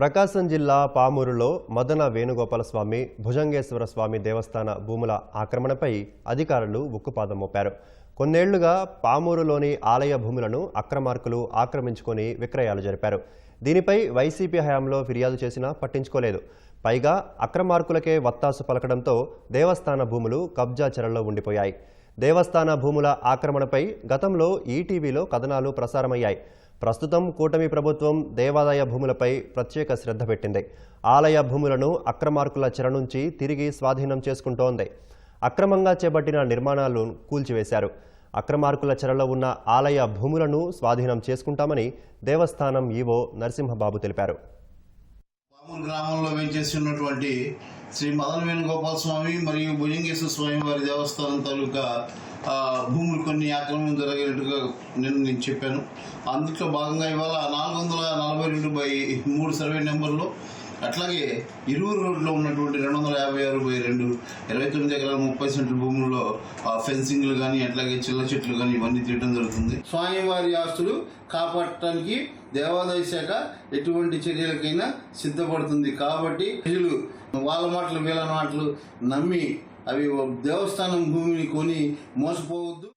ప్రకాశం జిల్లా పామూరులో మదన వేణుగోపాల స్వామి భుజంగేశ్వర స్వామి దేవస్థాన భూముల ఆక్రమణపై అధికారులు ఉక్కుపాదం మోపారు. కొన్నేళ్ళుగా పామూరులోని ఆలయ భూములను అక్రమార్కులు ఆక్రమించుకొని విక్రయాలు జరిపారు. దీనిపై వైసీపీ హయాంలో ఫిర్యాదు చేసినా పట్టించుకోలేదు. పైగా అక్రమార్కులకే వత్తాసు పలకడంతో దేవస్థాన భూములు కబ్జా చెరల్లో ఉండిపోయాయి. దేవస్థాన భూముల ఆక్రమణపై గతంలో ఈటీవీలో కథనాలు ప్రసారమయ్యాయి. ప్రస్తుతం కూటమి ప్రభుత్వం దేవాదాయ భూములపై ప్రత్యేక శ్రద్ధ పెట్టింది. ఆలయ భూములను అక్రమార్కుల చెర నుంచి తిరిగి స్వాధీనం చేసుకుంటోంది. అక్రమంగా చేపట్టిన నిర్మాణాలను కూల్చివేశారు. అక్రమార్కుల చెరలో ఉన్న ఆలయ భూములను స్వాధీనం చేసుకుంటామని దేవస్థానం ఈవో నరసింహబాబు తెలిపారు. గ్రామంలో వేయించేసి ఉన్నటువంటి శ్రీ మదన వేణుగోపాల స్వామి మరియు భుజంగేశ్వర స్వామి వారి దేవస్థానం తాలూకా భూములు కొన్ని ఆక్రమణ జరిగినట్టుగా నేను నేను చెప్పాను. అందులో భాగంగా ఇవాళ నాలుగు వందల నలభై రెండు బై మూడు సర్వే నెంబర్లో అట్లాగే ఇరువురు రోడ్లో ఉన్నటువంటి రెండు వందల యాభై ఆరు బై రెండు ఇరవై తొమ్మిది ఎకరాల ముప్పై సెంట్ల భూముల్లో ఫెన్సింగ్లు కానీ అట్లాగే చిల్ల చెట్లు కానీ ఇవన్నీ తీయడం జరుగుతుంది. స్వామివారి ఆస్తులు కాపాడటానికి దేవాదాయ శాఖ ఎటువంటి చర్యలకైనా సిద్ధపడుతుంది. కాబట్టి ప్రజలు వాళ్ళ మాటలు వీళ్ళ మాటలు నమ్మి అవి దేవస్థానం భూమిని కొని మోసపోవద్దు.